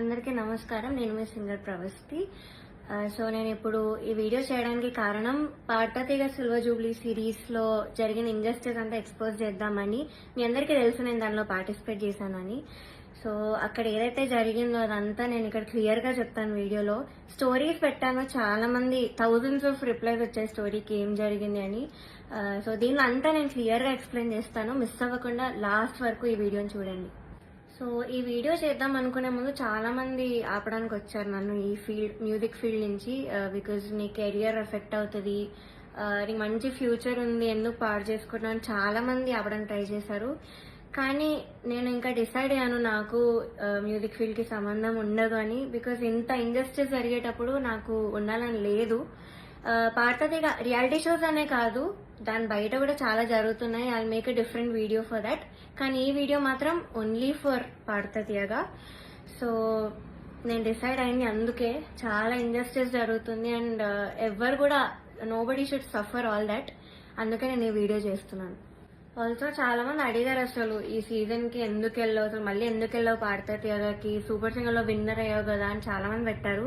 అందరికీ నమస్కారం. నేను మీ సింగర్ ప్రవస్తి. సో నేను ఇప్పుడు ఈ వీడియో చేయడానికి కారణం పాటతీగ సిల్వర్ జూబ్లీ సిరీస్లో జరిగిన ఇంజస్టిస్ అంతా ఎక్స్పోజ్ చేద్దామని మీ అందరికీ తెలుసు నేను దానిలో పార్టిసిపేట్ చేశానని. సో అక్కడ ఏదైతే జరిగిందో అదంతా నేను ఇక్కడ క్లియర్గా చెప్తాను వీడియోలో. స్టోరీస్ పెట్టాను. చాలా మంది థౌజండ్స్ ఆఫ్ రిప్లైస్ వచ్చాయి స్టోరీకి ఏం జరిగింది అని. సో దీనిలో అంతా నేను క్లియర్గా ఎక్స్ప్లెయిన్ చేస్తాను. మిస్ అవ్వకుండా లాస్ట్ వరకు ఈ వీడియోని చూడండి. సో ఈ వీడియో చేద్దాం అనుకునే ముందు చాలా మంది ఆపడానికి వచ్చారు నన్ను ఈ ఫీల్డ్ మ్యూజిక్ ఫీల్డ్ నుంచి బికాజ్ నీ కెరియర్ ఎఫెక్ట్ అవుతుంది. ఆ, నీకు మంచి ఫ్యూచర్ ఉంది ఎందుకు పాడు చేసుకుంటున్నావు చాలా మంది ఆపడానికి ట్రై చేశారు. కానీ నేను ఇంకా డిసైడ్ అయ్యాను నాకు మ్యూజిక్ ఫీల్డ్కి సంబంధం ఉండదు అని బికాజ్ ఇంత ఇండస్ట్రీస్ జరిగేటప్పుడు నాకు ఉండాలని లేదు. ఆ, పాడతదిగా రియాలిటీ షోస్ అనే కాదు దాని బయట కూడా చాలా జరుగుతున్నాయి. I make a different video for that కానీ ఈ వీడియో మాత్రం ఓన్లీ ఫర్ పాడతదిగా సో నేను డిసైడ్ అయింది అందుకే. చాలా ఇంజస్టిస్ జరుగుతుంది అండ్ uh, ఎవరు కూడా nobody should suffer all that అందుకే నేను ఈ వీడియో చేస్తున్నాను. ఆల్సో చాలా మంది అడిగారు అసలు ఈ సీజన్కి ఎందుకు వెళ్ళావు? అసలు మళ్ళీ ఎందుకు వెళ్ళావు పాడతాయి సూపర్ సింగర్లో విన్నర్ అయ్యావు కదా అని చాలా మంది పెట్టారు.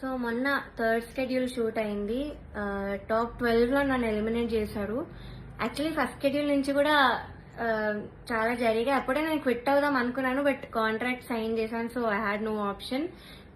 సో మొన్న థర్డ్ స్కెడ్యూల్ షూట్ అయింది. టాప్ ట్వెల్వ్లో నన్ను ఎలిమినేట్ చేశారు. యాక్చువల్లీ ఫస్ట్ స్కెడ్యూల్ నుంచి కూడా చాలా జరిగాయి. అప్పుడే నేను క్విట్ అవుదాం అనుకున్నాను బట్ కాంట్రాక్ట్ సైన్ చేశాను so I had no option.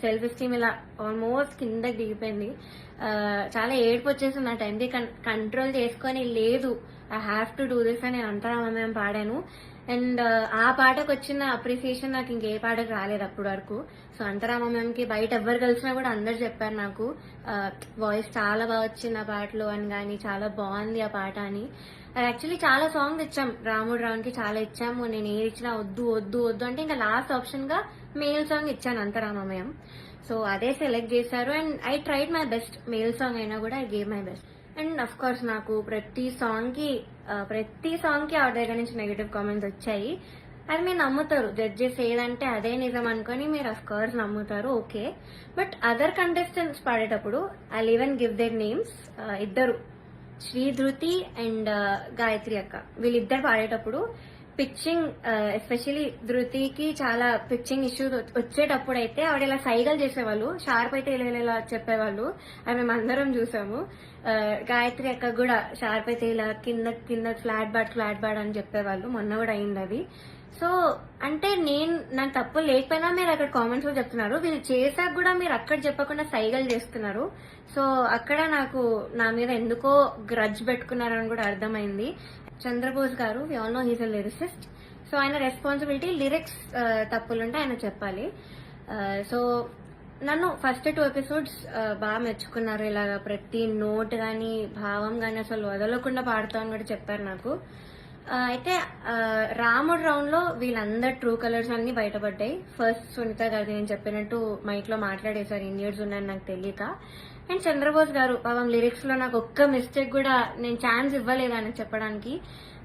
Self esteem ఇలా ఆల్మోస్ట్ కిందకి దిగిపోయింది. చాలా ఏడుపు వచ్చేసింది ఆ టైంకి. కంట్రోల్ చేసుకొని లేదు I have to do this అని నేను అంతరామయం పాడాను. అండ్ ఆ పాటకు వచ్చిన అప్రిసియేషన్ నాకు ఇంకే పాటకు రాలేదు అప్పటి వరకు. సో అంతరామమ్యంకి బయట ఎవరు కలిసినా కూడా అందరు చెప్పారు నాకు వాయిస్ చాలా బాగా వచ్చింది ఆ పాటలో అని కానీ చాలా బాగుంది ఆ పాట అని. యాక్చువల్లీ చాలా సాంగ్స్ ఇచ్చాం. రాముడు రావుకి చాలా ఇచ్చాము. నేను ఏది ఇచ్చినా వద్దు వద్దు వద్దు అంటే ఇంకా లాస్ట్ ఆప్షన్గా మేల్ సాంగ్ ఇచ్చాను అంతరామమయం సో అదే సెలెక్ట్ చేశారు. And I tried my best. Male song అయినా కూడా I gave my best. And of course నాకు ప్రతి సాంగ్కి ప్రతి సాంగ్కి ఆ ఆవిడ దగ్గర నుంచి నెగిటివ్ కామెంట్స్ వచ్చాయి. అది మీరు నమ్ముతారు. జడ్జెస్ ఏదంటే అదే నిజం అనుకొని మీరు అఫ్ కోర్స్ నమ్ముతారు. ఓకే. బట్ అదర్ కంటెస్టెంట్స్ పాడేటప్పుడు I even give their names ఇద్దరు. శ్రీ ధృతి అండ్ గాయత్రి అక్క. వీళ్ళిద్దరు పాడేటప్పుడు పిచ్చింగ్ ఎస్పెషలీ ధృతికి చాలా పిచ్చింగ్ ఇష్యూస్ వచ్చేటప్పుడు అయితే ఆవిడ ఇలా సైగలు చేసేవాళ్ళు షార్ప్ అయితే ఇలా ఇలా చెప్పేవాళ్ళు అవి మేము అందరం చూసాము. గాయత్రి అక్క కూడా షార్ప్ అయితే ఇలా కింద కింద ఫ్లాట్ బ్యాడ్ ఫ్లాట్ బ్యాడ్ అని చెప్పేవాళ్ళు. మొన్న కూడా అయింది అది సో అంటే నేను నాకు తప్పు లేకపోయినా మీరు అక్కడ కామెంట్స్లో చెప్తున్నారు. వీళ్ళు చేశాక కూడా మీరు అక్కడ చెప్పకుండా సైగలు చేస్తున్నారు. సో అక్కడ నాకు నా మీద ఎందుకో గ్రడ్జ్ పెట్టుకున్నారని కూడా అర్థమైంది. చంద్రబోస్ గారు we all know he's a lyricist so ఆయన రెస్పాన్సిబిలిటీ లిరిక్స్ తప్పులుంటే ఆయన చెప్పాలి. సో నన్ను ఫస్ట్ టూ ఎపిసోడ్స్ బాగా మెచ్చుకున్నారు. ఇలాగ ప్రతి నోట్ కానీ భావం కానీ అసలు వదలకుండా పాడతామని కూడా చెప్పారు నాకు. అయితే రాముడు రౌండ్లో వీళ్ళందరు ట్రూ కలర్స్ అన్ని బయటపడ్డాయి. ఫస్ట్ సునీత గారిది నేను చెప్పినట్టు మైక్లో మాట్లాడేశారు. ఇన్ని ఇయర్స్ ఉన్నాయని నాకు తెలియక. అండ్ చంద్రబోస్ గారు పాపం లిరిక్స్లో నాకు ఒక్క మిస్టేక్ కూడా నేను ఛాన్స్ ఇవ్వలేదు అని చెప్పడానికి.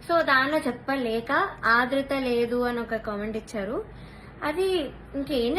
సో దానిలో చెప్పలేక ఆదృత లేదు అని ఒక కామెంట్ ఇచ్చారు. అది ఇంకేం